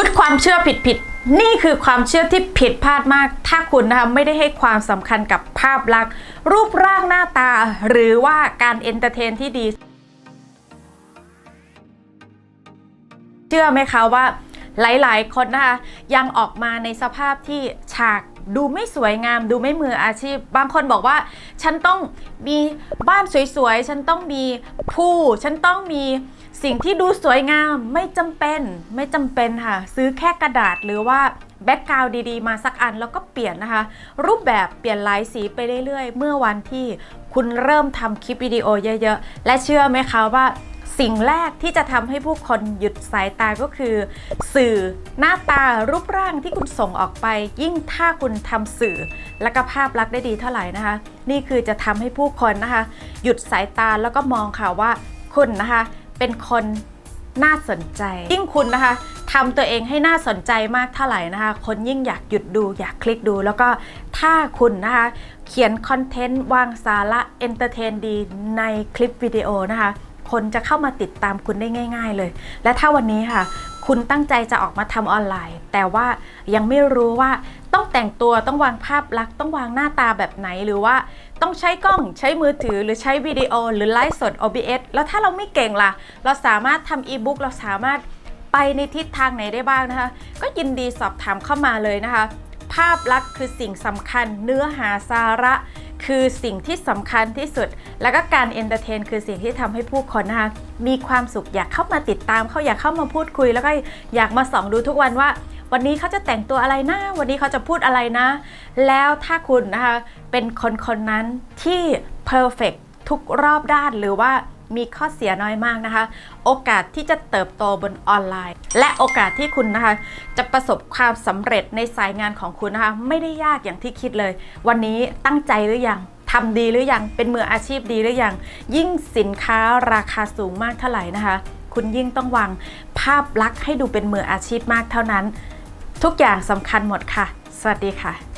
ชุดความเชื่อผิดๆ นี่คือความเชื่อที่ผิดพลาดมาก ถ้าคุณนะคะไม่ได้ให้ความสำคัญกับภาพลักษณ์ รูปร่างหน้าตา หรือว่าการเอนเตอร์เทนที่ดี เชื่อไหมคะว่า หลายๆคนนะคะยังออกมาในสภาพที่ฉากดูไม่สวยงาม ดูไม่มืออาชีพ บางคนบอกว่า ฉันต้องมีบ้านสวยๆ ฉันต้องมีผู้ ฉันต้องมีสิ่งที่ดูสวยงามไม่จำเป็นไม่จำเป็นค่ะ ซื้อแค่กระดาษหรือว่าแบ็กกราวด์ดีๆ มาสักอันแล้วก็เปลี่ยนนะคะ รูปแบบเปลี่ยนลายสีไปเรื่อยๆ เมื่อวันที่คุณเริ่มทำคลิปวิดีโอเยอะๆ และเชื่อไหมคะว่า สิ่งแรกที่จะทำให้ผู้คนหยุดสายตาก็คือ สื่อหน้าตารูปร่างที่คุณส่งออกไป ยิ่งถ้าคุณทำสื่อ และก็ภาพลักษณ์ได้ดีเท่าไหร่นะคะ นี่คือจะทำให้ผู้คนนะคะ หยุดสายตาแล้วก็มองค่ะว่าคุณนะคะ เป็นคนน่าสนใจ ยิ่งคุณนะคะทำตัวเองให้น่าสนใจมากเท่าไหร่นะคะ คนยิ่งอยากหยุดดูอยากคลิกดู แล้วก็ถ้าคุณนะคะ เขียนคอนเทนต์วางสาระเอนเตอร์เทนดีในคลิปวิดีโอนะคะ คนจะเข้ามาติดตามคุณได้ง่าย ๆ เลย และถ้าวันนี้ค่ะ คุณตั้งใจจะออกมาทำออนไลน์ แต่ว่ายังไม่รู้ว่าต้องแต่งตัวต้องวางภาพลักษณ์ต้องวางหน้าตาแบบไหนหรือว่าต้องใช้กล้องใช้มือถือหรือใช้วิดีโอหรือไลฟ์สด OBS แล้วถ้าเราไม่เก่งล่ะ เราสามารถทำอีบุ๊กเราสามารถไปในทิศทางไหนได้บ้างนะคะ ก็ยินดีสอบถามเข้ามาเลยนะคะ ภาพลักษณ์คือสิ่งสำคัญเนื้อหาสาระ คือสิ่งที่สำคัญที่สุด แล้วก็การเอนเตอร์เทนคือสิ่งที่ทำให้ผู้คนนะคะมีความสุขอยากเข้ามาติดตามเขาอยากเข้ามาพูดคุย แล้วก็อยากมาส่องดูทุกวันว่า วันนี้เขาจะแต่งตัวอะไรนะ วันนี้เขาจะพูดอะไรนะ แล้วถ้าคุณนะคะเป็นคนคนนั้นที่เพอร์เฟกทุกรอบด้านหรือว่า มีข้อเสียน้อยมากนะคะ โอกาสที่จะเติบโตบนออนไลน์ และโอกาสที่คุณนะคะ จะประสบความสำเร็จในสายงานของคุณนะคะ ไม่ได้ยากอย่างที่คิดเลย วันนี้ตั้งใจหรือยังทำดีหรือยังเป็นมืออาชีพดีหรือยังยิ่งสินค้าราคาสูงมากเท่าไหร่นะคะ คุณยิ่งต้องวางภาพลักษณ์ให้ดูเป็นมืออาชีพมากเท่านั้น ทุกอย่างสำคัญหมดค่ะ สวัสดีค่ะ